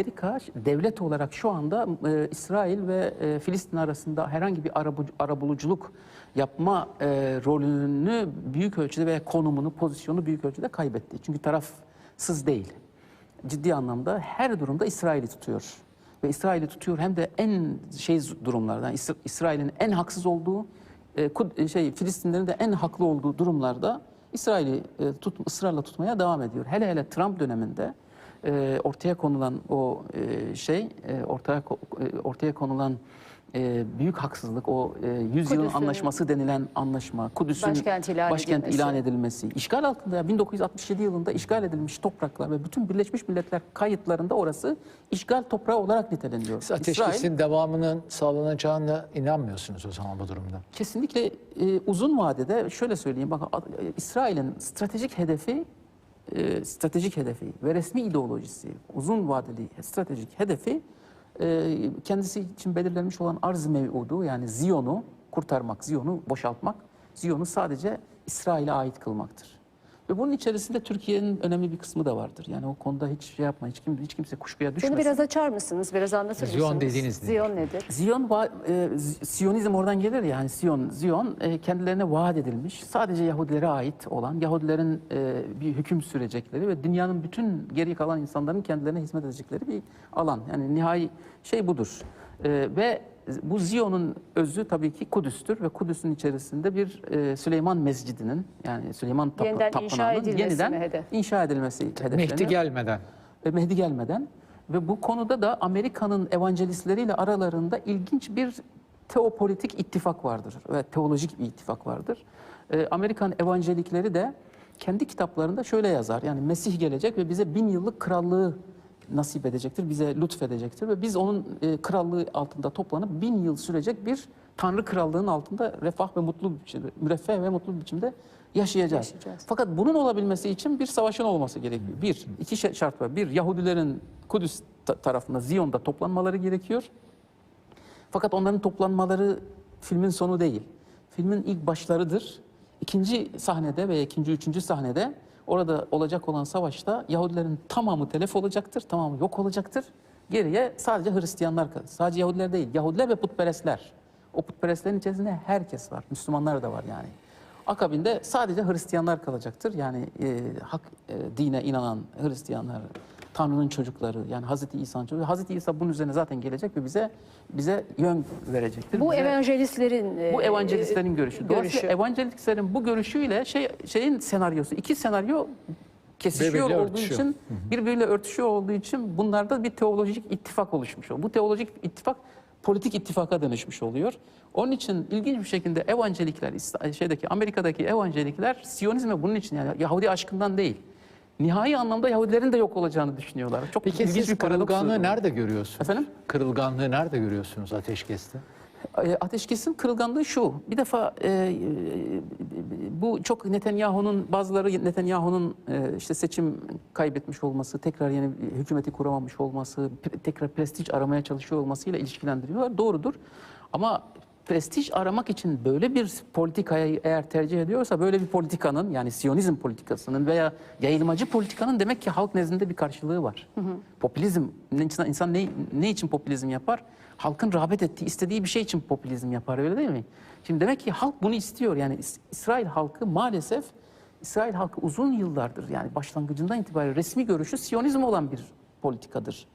Amerika devlet olarak şu anda e, İsrail ve e, Filistin arasında herhangi bir arabu, arabuluculuk yapma e, rolünü büyük ölçüde veya konumunu, pozisyonu büyük ölçüde kaybetti. Çünkü tarafsız değil. Ciddi anlamda her durumda İsrail'i tutuyor. Ve İsrail'i tutuyor hem de en şey durumlardan, İsra- İsrail'in en haksız olduğu, e, e, şey Filistinlerin de en haklı olduğu durumlarda İsrail'i e, tut, ısrarla tutmaya devam ediyor. Hele hele Trump döneminde e, ortaya konulan o e, şey, e, ortaya e, ortaya konulan e, büyük haksızlık, o e, 100 yılın anlaşması denilen anlaşma, Kudüs'ün Başkent ilan başkent edilmesi. ilan edilmesi, işgal altında 1967 yılında işgal edilmiş topraklar ve bütün Birleşmiş Milletler kayıtlarında orası işgal toprağı olarak niteleniyor. Siz ateşkesin devamının sağlanacağına inanmıyorsunuz o zaman bu durumda. Kesinlikle e, uzun vadede şöyle söyleyeyim e, İsrail'in stratejik hedefi e, stratejik hedefi ve resmi ideolojisi uzun vadeli stratejik hedefi e, kendisi için belirlenmiş olan arz mev'udu yani Ziyon'u kurtarmak, Ziyon'u boşaltmak, Ziyon'u sadece İsrail'e ait kılmaktır. Ve bunun içerisinde Türkiye'nin önemli bir kısmı da vardır. Yani o konuda hiç şey yapma, hiç, kim, hiç kimse kuşkuya düşmesin. Bunu biraz açar mısınız? Biraz anlatır Ziyon mısınız? dediğiniz nedir? Ziyon nedir? Ziyon, va- e, Siyonizm oradan gelir yani Siyon, Ziyon e, kendilerine vaat edilmiş, sadece Yahudilere ait olan, Yahudilerin e, bir hüküm sürecekleri ve dünyanın bütün geri kalan insanların kendilerine hizmet edecekleri bir alan. Yani nihai şey budur. E, ve bu Ziyon'un özü tabii ki Kudüs'tür ve Kudüs'ün içerisinde bir e, Süleyman Mescidi'nin yani Süleyman tap- Yeniden inşa Tapınağı'nın edilmesi yeniden hedef? inşa edilmesi hedefleniyor. Mehdi gelmeden. ve Mehdi gelmeden ve bu konuda da Amerika'nın evangelistleriyle aralarında ilginç bir teopolitik ittifak vardır ve teolojik bir ittifak vardır. Ee, Amerikan evangelikleri de kendi kitaplarında şöyle yazar. Yani Mesih gelecek ve bize bin yıllık krallığı nasip edecektir, bize lütfedecektir ve biz onun e, krallığı altında toplanıp bin yıl sürecek bir Tanrı krallığının altında refah ve mutlu bir biçimde, müreffeh ve mutlu bir biçimde yaşayacağız. Yaşayacağız. Fakat bunun olabilmesi için bir savaşın olması gerekiyor. Bir, iki şart var. Bir, Yahudilerin Kudüs ta- tarafında, Ziyon'da toplanmaları gerekiyor. Fakat onların toplanmaları filmin sonu değil. Filmin ilk başlarıdır. İkinci sahnede veya ikinci, üçüncü sahnede orada olacak olan savaşta Yahudilerin tamamı telef olacaktır, tamamı yok olacaktır. Geriye sadece Hristiyanlar kalır. Sadece Yahudiler değil, Yahudiler ve putperestler. O putperestlerin içerisinde herkes var, Müslümanlar da var yani. Akabinde sadece Hristiyanlar kalacaktır. Yani e, hak e, dine inanan Hristiyanlar, Tanrı'nın çocukları yani Hazreti İsa'nın çocuğu. Hazreti İsa bunun üzerine zaten gelecek ve bize bize yön verecektir. Bu Bize- evangelistlerin bu e, evangelistlerin görüşü. Dolayısıyla görüşü. evangelistlerin bu görüşüyle şey şeyin senaryosu iki senaryo kesişiyor Birbiriyle olduğu örtüşüyor. için birbiriyle örtüşüyor olduğu için bunlarda bir teolojik ittifak oluşmuş oluyor. Bu teolojik ittifak politik ittifaka dönüşmüş oluyor. Onun için ilginç bir şekilde evangelikler şeydeki Amerika'daki evangelikler Siyonizme bunun için yani Yahudi aşkından değil. Nihai anlamda Yahudilerin de yok olacağını düşünüyorlar. Çok Peki ilginç siz bir kırılganlığı nerede görüyorsunuz? Efendim? Kırılganlığı nerede görüyorsunuz ateşkeste? E, Ateşkesin kırılganlığı şu. Bir defa e, e, bu çok Netanyahu'nun bazıları Netanyahu'nun e, işte seçim kaybetmiş olması, tekrar yeni hükümeti kuramamış olması, tekrar prestij aramaya çalışıyor olmasıyla ilişkilendiriyorlar. Doğrudur. Ama prestij aramak için böyle bir politikayı eğer tercih ediyorsa böyle bir politikanın yani Siyonizm politikasının veya yayılmacı politikanın demek ki halk nezdinde bir karşılığı var. Popülizm insan, insan ne, ne için popülizm yapar? Halkın rağbet ettiği, istediği bir şey için popülizm yapar öyle değil mi? Şimdi demek ki halk bunu istiyor. Yani İs- İsrail halkı maalesef İsrail halkı uzun yıllardır yani başlangıcından itibaren resmi görüşü Siyonizm olan bir politikadır.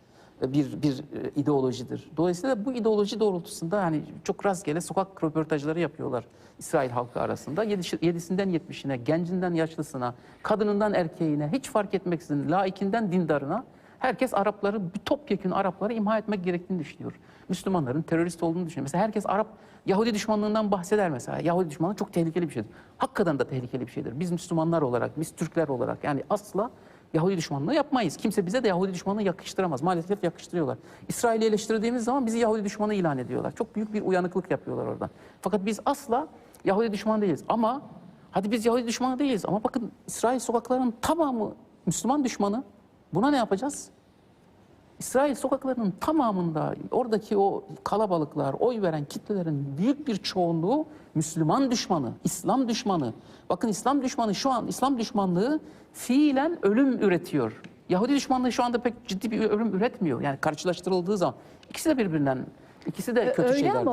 Bir bir e, ideolojidir. Dolayısıyla bu ideoloji doğrultusunda hani çok rastgele sokak röportajları yapıyorlar İsrail halkı arasında. Yedi- Yedisinden yetmişine, gencinden yaşlısına, kadınından erkeğine hiç fark etmeksizin laikinden dindarına herkes Arapları, bir topyekun Arapları imha etmek gerektiğini düşünüyor. Müslümanların terörist olduğunu düşünüyor. Mesela herkes Arap, Yahudi düşmanlığından bahseder mesela. Yahudi düşmanlığı çok tehlikeli bir şeydir. Hakikaten da tehlikeli bir şeydir. Biz Müslümanlar olarak, biz Türkler olarak yani asla Yahudi düşmanlığı yapmayız. Kimse bize de Yahudi düşmanlığı yakıştıramaz. Maalesef yakıştırıyorlar. İsrail'i eleştirdiğimiz zaman bizi Yahudi düşmanı ilan ediyorlar. Çok büyük bir uyanıklık yapıyorlar oradan. Fakat biz asla Yahudi düşmanı değiliz. Ama hadi biz Yahudi düşmanı değiliz. Ama bakın İsrail sokaklarının tamamı Müslüman düşmanı. Buna ne yapacağız? İsrail sokaklarının tamamında oradaki o kalabalıklar, oy veren kitlelerin büyük bir çoğunluğu Müslüman düşmanı, İslam düşmanı. Bakın İslam düşmanı şu an İslam düşmanlığı fiilen ölüm üretiyor. Yahudi düşmanlığı şu anda pek ciddi bir ürün üretmiyor. Yani karşılaştırıldığı zaman ikisi de birbirinden ikisi de kötü Öyle şeyler. ama